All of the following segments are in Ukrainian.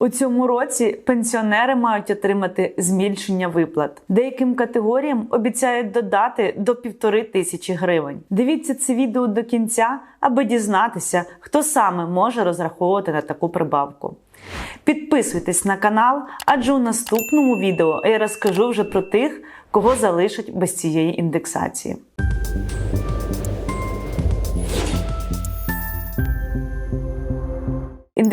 У цьому році пенсіонери мають отримати змільшення виплат. Деяким категоріям обіцяють додати до півтори тисячі гривень. Дивіться це відео до кінця, аби дізнатися, хто саме може розраховувати на таку прибавку. Підписуйтесь на канал, адже у наступному відео я розкажу вже про тих, кого залишать без цієї індексації.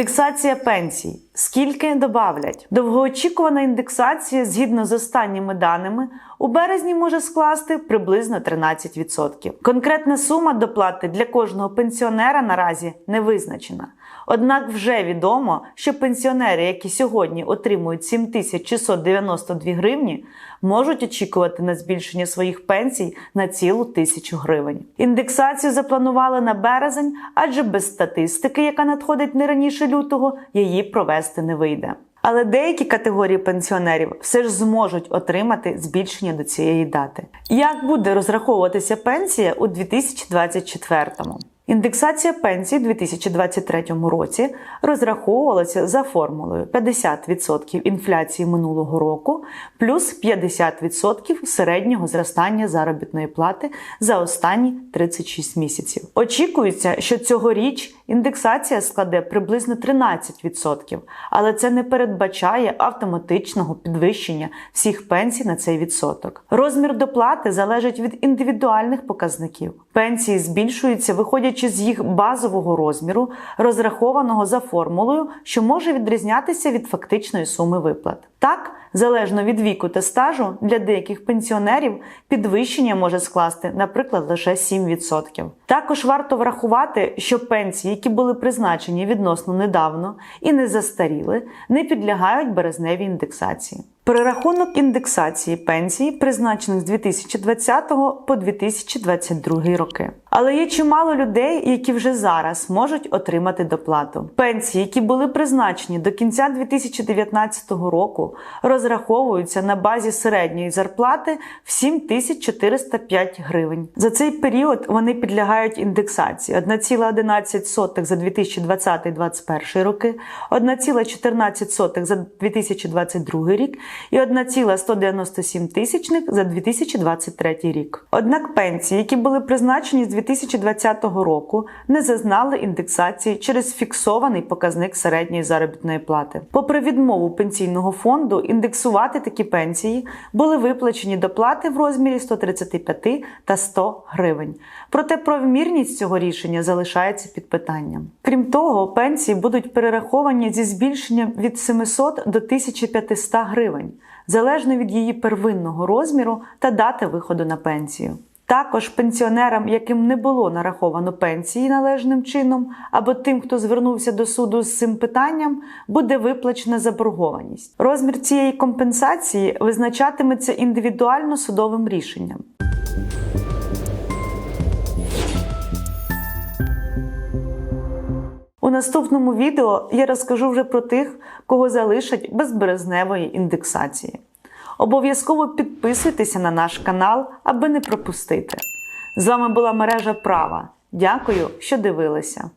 Індексація пенсій. Скільки добавлять? Довгоочікувана індексація, згідно з останніми даними, у березні може скласти приблизно 13%. Конкретна сума доплати для кожного пенсіонера наразі не визначена. Однак вже відомо, що пенсіонери, які сьогодні отримують 7692 гривні, можуть очікувати на збільшення своїх пенсій на цілу тисячу гривень. Індексацію запланували на березень, адже без статистики, яка надходить не раніше лютого, її провести не вийде. Але деякі категорії пенсіонерів все ж зможуть отримати збільшення до цієї дати. Як буде розраховуватися пенсія у 2024-му? Індексація пенсій у 2023 році розраховувалася за формулою 50% інфляції минулого року плюс 50% середнього зростання заробітної плати за останні 36 місяців. Очікується, що цьогоріч індексація складе приблизно 13%, але це не передбачає автоматичного підвищення всіх пенсій на цей відсоток. Розмір доплати залежить від індивідуальних показників. Пенсії збільшуються, виходячи з їх базового розміру, розрахованого за формулою, що може відрізнятися від фактичної суми виплат. Так, залежно від віку та стажу, для деяких пенсіонерів підвищення може скласти, наприклад, лише 7%. Також варто врахувати, що пенсії, які були призначені відносно недавно і не застаріли, не підлягають березневій індексації. Перерахунок індексації пенсії призначених з 2020 по 2022 роки. Але є чимало людей, які вже зараз можуть отримати доплату. Пенсії, які були призначені до кінця 2019 року, розраховуються на базі середньої зарплати в 7405 гривень. За цей період вони підлягають індексації 1,11 за 2020-2021 роки, 1,14 за 2022 рік і 1,197 тисячних за 2023 рік. Однак пенсії, які були призначені з 2020 року, не зазнали індексації через фіксований показник середньої заробітної плати. Попри відмову пенсійного фонду індексувати такі пенсії, були виплачені доплати в розмірі 135 та 100 гривень. Проте правомірність цього рішення залишається під питанням. Крім того, пенсії будуть перераховані зі збільшенням від 700 до 1500 гривень, залежно від її первинного розміру та дати виходу на пенсію. Також пенсіонерам, яким не було нараховано пенсії належним чином, або тим, хто звернувся до суду з цим питанням, буде виплачена заборгованість. Розмір цієї компенсації визначатиметься індивідуально судовим рішенням. Наступному відео я розкажу вже про тих, кого залишать без березневої індексації. Обов'язково підписуйтеся на наш канал, аби не пропустити. З вами була мережа права. Дякую, що дивилися.